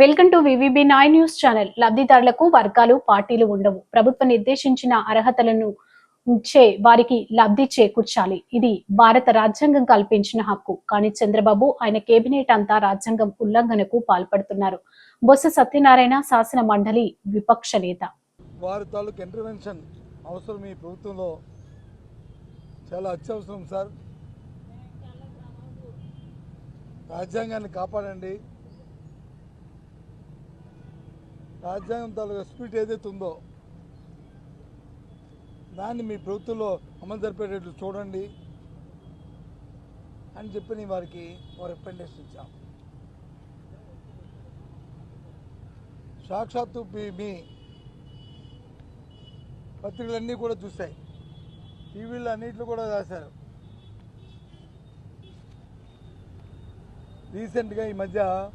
Welcome to VVB nine news channel. లబ్ధిదారులకు వర్గాలు పార్టీలు ఉండవు. ప్రభుత్వం నిర్దేశించిన అర్హతలను ఉంచే వారికి లబ్ధి చేకూర్చాలి. ఇది భారత రాజ్యాంగం కల్పించిన హక్కు. కానీ చంద్రబాబు ఆయన కేబినెట్ అంతా రాజ్యాంగం ఉల్లంఘనకు పాల్పడుతున్నారు. బొత్స సత్యనారాయణ శాసన మండలి విపక్ష నేత. వారి తాలూకు ఇంటర్వెన్షన్ అవసరం ఈ ప్రభుత్వంలో చాలా అత్యవసరం సార్. రాజ్యాంగాన్ని కాపాడండి. రాజ్యాంగం తాలూకా స్పిరిట్ ఏదైతే ఉందో దాన్ని మీ ప్రభుత్వంలో అమలు జరిపేటట్లు చూడండి అని చెప్పి నేను వారికి రికమెండేషన్ ఇచ్చాం. సాక్షాత్తు మీ- పత్రికలన్నీ కూడా చూశాయి. టీవీలో అన్నింటిలో కూడా రాశారు. రీసెంట్గా ఈ మధ్య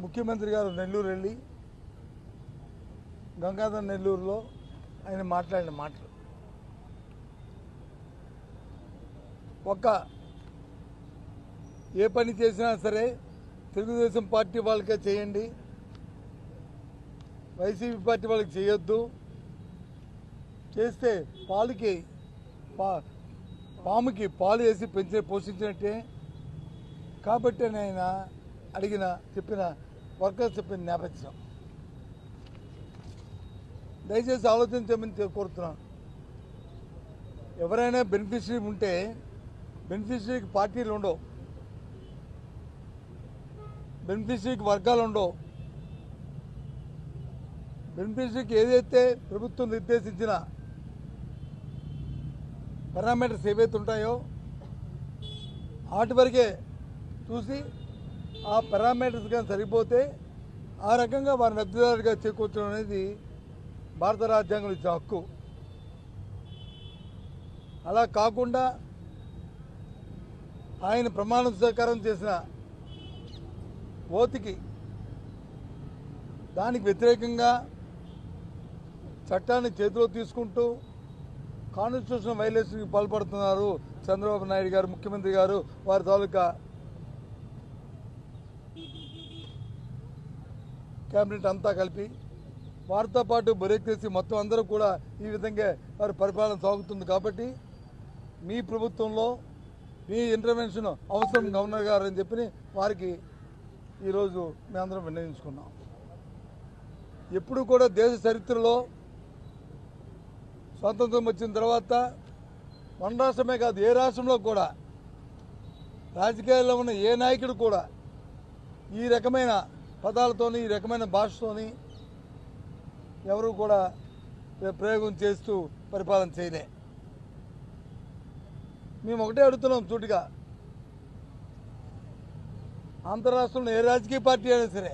ముఖ్యమంత్రి గారు నెల్లూరు వెళ్ళి గంగాధర్ నెల్లూరులో ఆయన మాట్లాడిన మాటలు. ఒక్క ఏ పని చేసినా సరే తెలుగుదేశం పార్టీ వాళ్ళకే చేయండి. వైసీపీ పార్టీ వాళ్ళకి చేయొద్దు. చేస్తే పాలుకి పా పాముకి పాలు వేసి పెంచే పోషించినట్టే. కాబట్టి ఆయన అడిగిన చెప్పిన వర్కర్స్ చెప్పిన నేపథ్యం. దయచేసి ఆలోచించమని కోరుతున్నాను. ఎవరైనా బెనిఫిషరీ ఉంటే బెనిఫిషరీకి పార్టీలు ఉండవు. బెనిఫిషరీకి వర్గాలు ఉండవు. బెనిఫిషరీకి ఏదైతే ప్రభుత్వం నిర్దేశించిన పారామీటర్స్ ఏవైతే ఉంటాయో వాటి వరకే చూసి ఆ పారామీటర్స్ కానీ సరిపోతే ఆ రకంగా వారిని లబ్ధిదారుగా చేకూర్చడం అనేది భారత రాజ్యాంగం ఇచ్చే హక్కు. అలా కాకుండా ఆయన ప్రమాణ స్వీకారం చేసిన ఓతికి దానికి వ్యతిరేకంగా చట్టాన్ని చేతిలో తీసుకుంటూ కాన్స్టిట్యూషన్ వైలేషన్కి పాల్పడుతున్నారు చంద్రబాబు నాయుడు గారు ముఖ్యమంత్రి గారు వారి తాలూకా క్యాబినెట్ అంతా కలిపి వారితో పాటు బొరెక్కేసి మొత్తం అందరూ కూడా ఈ విధంగా వారి పరిపాలన సాగుతుంది కాబట్టి మీ ప్రభుత్వంలో మీ ఇంటర్వెన్షన్ అవసరం గవర్నర్ గారు అని చెప్పి వారికి ఈరోజు మేమందరం విన్నవించుకున్నాం. ఎప్పుడు కూడా దేశ చరిత్రలో స్వాతంత్రం వచ్చిన తర్వాత మన రాష్ట్రమే కాదు ఏ రాష్ట్రంలో కూడా రాజకీయాల్లో ఉన్న ఏ నాయకుడు కూడా ఈ రకమైన పదాలతోని ఈ రకమైన భాషతోని ఎవరు కూడా ప్రయోగం చేస్తూ పరిపాలన చేయలే. మేము ఒకటే అడుగుతున్నాం చూటిగా అంతరాష్ట్రంలో ఏ రాజకీయ పార్టీ అయినా సరే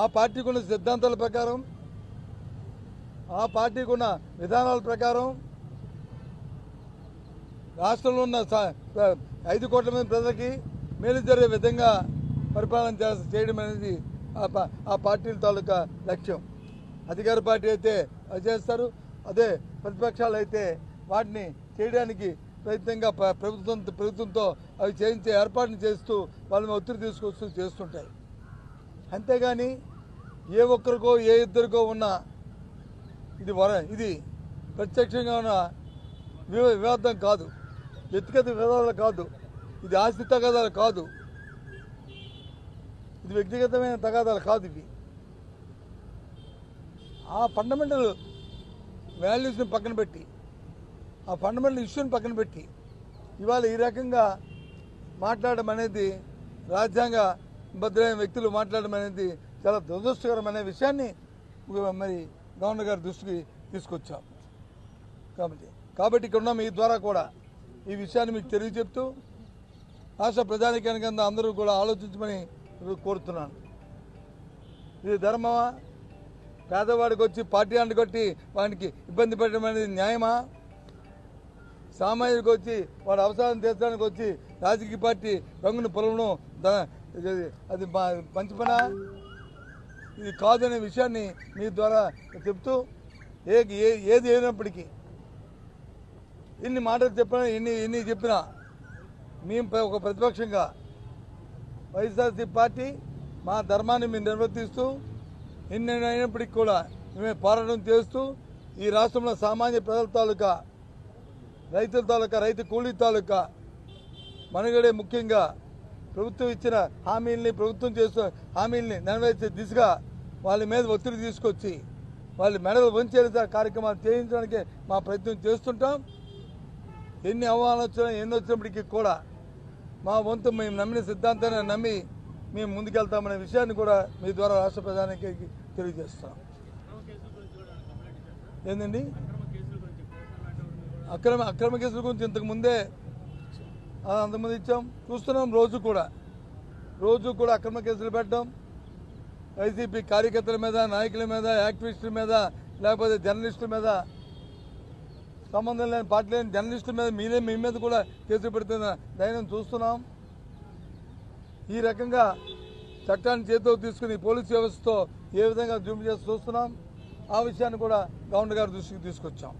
ఆ పార్టీకి ఉన్న సిద్ధాంతాల ప్రకారం ఆ పార్టీకి ఉన్న విధానాల ప్రకారం రాష్ట్రంలో ఉన్న ఐదు కోట్ల మంది ప్రజలకి మేలు జరిగే విధంగా పరిపాలన చేయడం అనేది ఆ ఆ పార్టీల తాలూకా లక్ష్యం. అధికార పార్టీ అయితే అది చేస్తారు అదే ప్రతిపక్షాలు అయితే వాటిని చేయడానికి ప్రయత్నంగా ప్రభుత్వం ప్రభుత్వంతో అవి చేయించే ఏర్పాటును చేస్తూ వాళ్ళని ఒత్తిడి తీసుకొస్తూ చేస్తుంటాయి. అంతేగాని ఏ ఒక్కరికో ఏ ఇద్దరికో ఉన్న ఇది వర ఇది ప్రత్యక్షంగా ఉన్న వివాదం కాదు. వ్యక్తిగత వివాదాలు కాదు. ఇది ఆస్తి తగాదాలు కాదు. ఇది వ్యక్తిగతమైన తగాదాలు కాదు ఇవి. ఆ ఫండమెంటల్ వాల్యూస్ని పక్కన పెట్టి ఆ ఫండమెంటల్ ఇష్యూని పక్కన పెట్టి ఇవాళ ఈ రకంగా మాట్లాడడం అనేది రాజ్యాంగ భద్రమైన వ్యక్తులు మాట్లాడడం అనేది చాలా దురదృష్టకరమైన విషయాన్ని మరి గవర్నర్ గారి దృష్టికి తీసుకొచ్చాం. కాబట్టి కాబట్టి ఇక్కడ ఉన్న మీ ద్వారా కూడా ఈ విషయాన్ని మీకు తెలియజెప్తూ రాష్ట్ర ప్రజానికానికి అందరూ కూడా ఆలోచించమని కోరుతున్నాను. ఇది ధర్మమా? పేదవాడికి వచ్చి పార్టీ అంటగొట్టి వానికి ఇబ్బంది పెట్టడం అనేది న్యాయమా? సామాజిక వచ్చి వాడు అవసరం తీర్చడానికి వచ్చి రాజకీయ పార్టీ రంగును పొలవడం అది మంచి పనా? ఇది కాదనే విషయాన్ని మీ ద్వారా చెప్తూ ఏ ఏది ఏనప్పటికీ ఇన్ని మాటలు చెప్పినా ఎన్ని ఇన్ని చెప్పినా మేము ఒక ప్రతిపక్షంగా వైఎస్ఆర్సీ పార్టీ మా ధర్మాన్ని మేము నిర్వర్తిస్తూ ఎన్ని అయినప్పటికీ కూడా మేము పోరాటం చేస్తూ ఈ రాష్ట్రంలో సామాన్య ప్రజల తాలూకా రైతుల తాలూకా రైతు కూలీ తాలూకా మనుగడే ముఖ్యంగా ప్రభుత్వం ఇచ్చిన హామీల్ని ప్రభుత్వం చేస్తున్న హామీల్ని నెరవేర్చే దిశగా వాళ్ళ మీద ఒత్తిడి తీసుకొచ్చి వాళ్ళ మెడలు వంచే కార్యక్రమాలు చేయించడానికి మా ప్రయత్నం చేస్తుంటాం. ఎన్ని అవమానాలు వచ్చినా ఎన్ని వచ్చినప్పటికీ కూడా మా వంతు మేము నమ్మిన సిద్ధాంతాన్ని నమ్మి మేము ముందుకెళ్తామనే విషయాన్ని కూడా మీ ద్వారా రాష్ట్ర ప్రధానికి తెలియజేస్తాం. ఏందండి? అక్రమ అక్రమ కేసుల గురించి ఇంతకుముందే అంతకుముందు ఇచ్చాం. చూస్తున్నాం రోజు కూడా. రోజు కూడా అక్రమ కేసులు పెట్టడం. వైసీపీ కార్యకర్తల మీద నాయకుల మీద యాక్టివిస్టుల మీద లేకపోతే జర్నలిస్టుల మీద సంబంధం లేని పార్టీ లేని జర్నలిస్టుల మీద మీరే మీ మీద కూడా కేసులు పెడుతున్న ధైర్యం చూస్తున్నాం. ఈ రకంగా చట్టాన్ని చేతిలో తీసుకుని పోలీస్ వ్యవస్థతో ఏ విధంగా జూమ్ చేసి చూస్తున్నాం. ఆ విషయాన్ని కూడా గవర్నర్ గారి దృష్టికి తీసుకొచ్చాం.